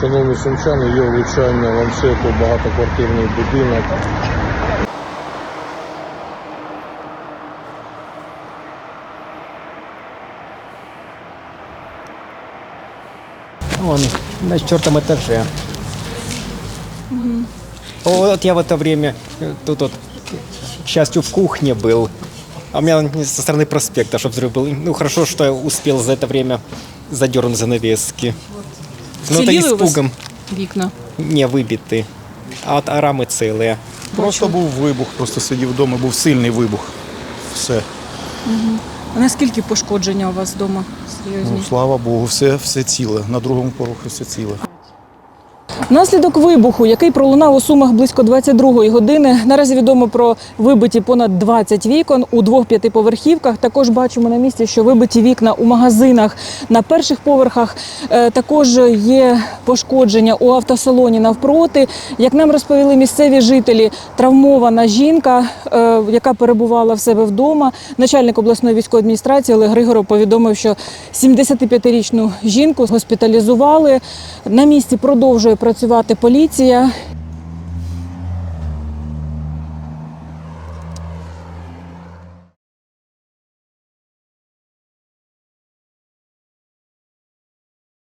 Шановні сумчани, є влучання ланцету багатоквартирний будинок. Он на четвертом этаже. Вот я в это время э, тут вот, к счастью, в кухне был. А у меня со стороны проспекта, чтобы взрыв был. Ну, хорошо, что я успел за это время задернуть занавески. Ну, это Вціліли у вас испугом вікна. не выбиты. А вот а рамы целые. Просто був вибух, просто сидів вдома, був сильний вибух. Все. А наскільки пошкодження у вас вдома серйозні? Ну, слава Богу, все, все ціле. На другому поверху все ціле. Внаслідок вибуху, який пролунав у Сумах близько 22-ї години, наразі відомо про вибиті понад 20 вікон у двох п'ятиповерхівках. Також бачимо на місці, що вибиті вікна у магазинах на перших поверхах. Е, Також є пошкодження у автосалоні навпроти. Як нам розповіли місцеві жителі, травмована жінка, е, яка перебувала в себе вдома. Начальник обласної військової адміністрації Олег Григоров повідомив, що 75-річну жінку госпіталізували. На місці продовжує працювати поліція.